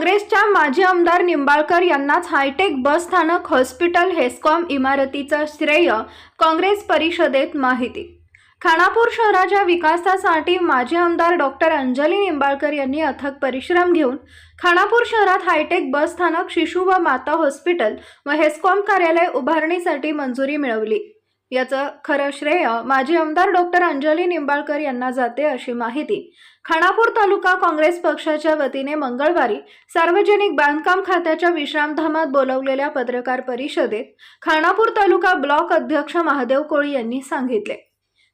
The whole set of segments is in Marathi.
काँग्रेसच्या माजी आमदार निंबाळकर यांनाच हायटेक बस स्थानक हॉस्पिटल हेस्कॉम इमारतीचं श्रेय काँग्रेस परिषदेत माहिती. खानापूर शहराच्या विकासासाठी माजी आमदार डॉक्टर अंजली निंबाळकर यांनी अथक परिश्रम घेऊन खानापूर शहरात हायटेक बस स्थानक शिशु व माता हॉस्पिटल व हेस्कॉम कार्यालय उभारणीसाठी मंजुरी मिळवली. याचं खरं श्रेय माजी आमदार डॉक्टर अंजली निंबाळकर यांना जाते अशी माहिती. खानापूर तालुका काँग्रेस पक्षाच्या वतीने मंगळवारी सार्वजनिक बांधकाम खात्याच्या विश्रामधामात बोलवलेल्या पत्रकार परिषदेत खानापूर तालुका ब्लॉक अध्यक्ष महादेव कोळी यांनी सांगितले.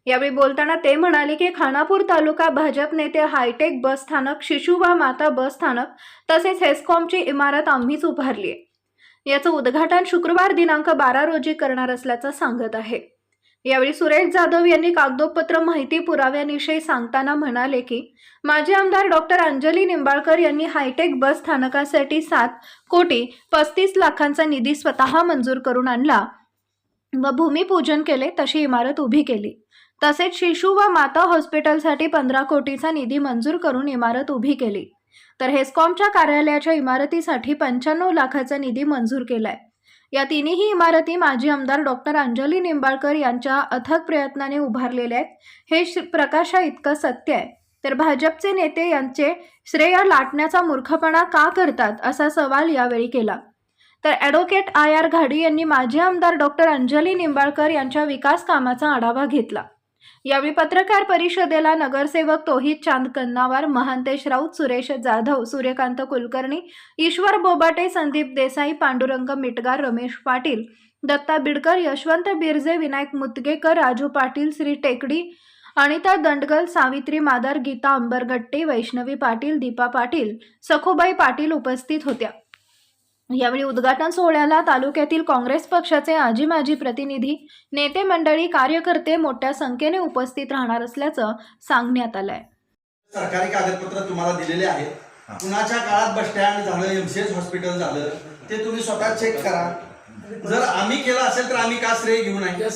यावेळी बोलताना ते म्हणाले की खानापूर तालुका भाजप नेते हायटेक बस स्थानक शिशुबा माता बस स्थानक तसेच हेस्कॉमची इमारत आम्हीच उभारली आहे याचं उद्घाटन शुक्रवार दिनांक बारा रोजी करणार असल्याचं सांगत आहे. यावेळी सुरेश जाधव यांनी कागदोपत्र माहिती पुराव्याविषयी सांगताना म्हणाले की माजी आमदार डॉक्टर अंजली निंबाळकर यांनी हायटेक बस स्थानकासाठी सात कोटी पस्तीस लाखांचा निधी स्वतः मंजूर करून आणला व भूमिपूजन केले तशी इमारत उभी केली. तसेच शिशु व माता हॉस्पिटलसाठी पंधरा कोटीचा निधी मंजूर करून इमारत उभी केली. तर हेस्कॉमच्या कार्यालयाच्या इमारतीसाठी पंच्याण्णव लाखाचा निधी मंजूर केलाय. या तिन्ही इमारती माजी आमदार डॉक्टर अंजली निंबाळकर यांच्या अथक प्रयत्नाने उभारलेल्या आहेत. हे प्रकाशा इतकं सत्य आहे. तर भाजपचे नेते यांचे श्रेय लाटण्याचा मूर्खपणा का करतात असा सवाल यावेळी केला. तर ॲडव्होकेट आय आर घाडी यांनी माजी आमदार डॉक्टर अंजली निंबाळकर यांच्या विकास कामाचा आढावा घेतला. यावेळी पत्रकार परिषदेला नगरसेवक तोहित चांद कन्नावार महांतेश राऊत सुरेश जाधव सूर्यकांत कुलकर्णी ईश्वर बोबाटे संदीप देसाई पांडुरंग मिटगार रमेश पाटील दत्ता बिडकर यशवंत बिरजे विनायक मुतगेकर राजू पाटील श्री टेकडी अनिता दंडगल सावित्री मादार गीता अंबरगट्टे वैष्णवी पाटील दीपा पाटील सखोबाई पाटील उपस्थित होत्या. यावेळी उद्घाटन सोहळ्याला तालुक्यातील काँग्रेस पक्षाचे आजी माजी प्रतिनिधी नेते मंडळी कार्यकर्ते मोठ्या संख्येने उपस्थित राहणार असल्याचं सांगण्यात आलंय. सरकारी कागदपत्र तुम्हाला दिलेले आहेत. कुणाच्या काळात बस स्टँड झालं एमसीएस हॉस्पिटल झालं ते तुम्ही स्वतः चेक करा. जर आम्ही केलं असेल तर आम्ही का श्रेय घेऊ नये?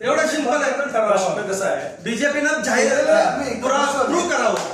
एवढं सिंपल आहे. प्रश्न कसा आहे? बीजेपीनं जाहीर प्रूव्ह करावं.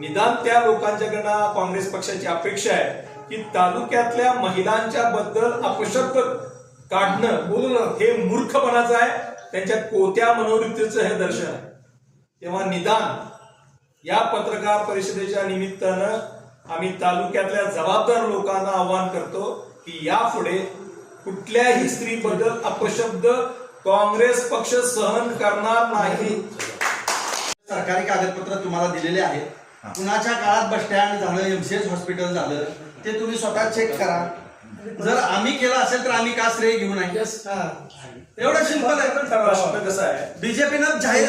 निदान त्या लोकांच्याकडनं काँग्रेस पक्षाची अपेक्षा आहे की तालुक्यातल्या महिलांच्या बद्दल अपशब्द काढणं बोलणं हे मूर्खपणाचं आहे. त्यांच्या कोत्या मनोवृत्तीचं हे दर्शन आहे. तेव्हा निदान या पत्रकार परिषदेच्या निमित्तानं आम्ही तालुक्यातल्या जबाबदार लोकांना आवाहन करतो की यापुढे कुठल्याही स्त्रीबद्दल अपशब्द काँग्रेस पक्ष सहन करणार नाही. सरकारी कागदपत्र तुम्हाला दिलेले आहेत. कुणाच्या काळात बस स्टँड झालं एमसीएस हॉस्पिटल झालं ते तुम्ही स्वतः चेक करा जर आम्ही केलं असेल तर आम्ही का श्रेय घेऊ नये यस एवढं सिंपल आहे प्रश्न कसा आहे बीजेपीनं जाहीर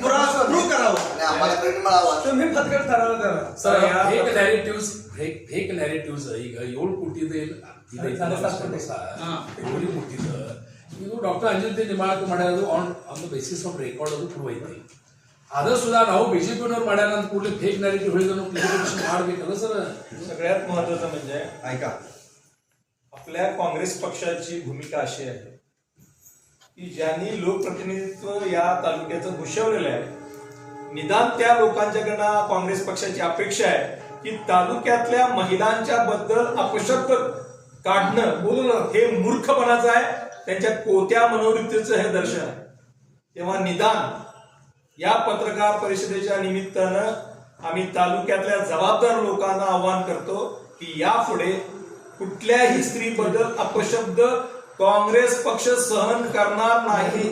प्रूव्ह करावं आणि आम्हाला क्रेडिट मिळावा तुम्ही फटकट ठरवलं करा sir fake narratives fake fake narratives ಈಗ ಏಳು ಕೊಟ್ಟಿದ್ದು ಏಳು ಕೊಟ್ಟಿದ್ದು ಇದು doctor Anjali ನಿಮಾಳಕ ಮಾಡ್ಯಾರದು on on the basis of record ಅದು ಪ್ರೂವ್ ಐತಿ ಆದರೂ ಸುಧಾ ನಾವು ಬಿಜೆಪಿನವ್ರು ಮಾಡ್ಯಾರ ಅಂತ ಕೂಡಲೇ ಫೇಕ್ ನ್ಯಾರೇಟಿವ್ ಹೇಳಿದ್ರು ನಾವು ಕ್ಲಿಯರಿಫಿಕೇಶನ್ ಮಾಡ್ಬೇಕಲ್ಲ ಸರ್ सगळ्यात महत्वाचं म्हणजे ऐका आपल्या काँग्रेस पक्षाची भूमिका अशी आहे की ज्यांनी लोकप्रतिनिधित्व या तालुक्याचं भूषवलेलं आहे निदान त्या लोकांच्याकडनं काँग्रेस पक्षाची अपेक्षा आहे की तालुक्यातल्या महिलांच्या बद्दल अपशब्द काढणं बोलणं हे मूर्खपणाचं आहे त्यांच्या कोत्या मनोवृत्तीचं हे दर्शन आहे तेव्हा निदान या पत्रकार परिषदेच्या निमित्तानं आम्ही तालुक्यातल्या जबाबदार लोकांना आवाहन करतो की यापुढे कुठल्याही स्त्रीबद्दल अपशब्द काँग्रेस पक्ष सहन करणार नाही.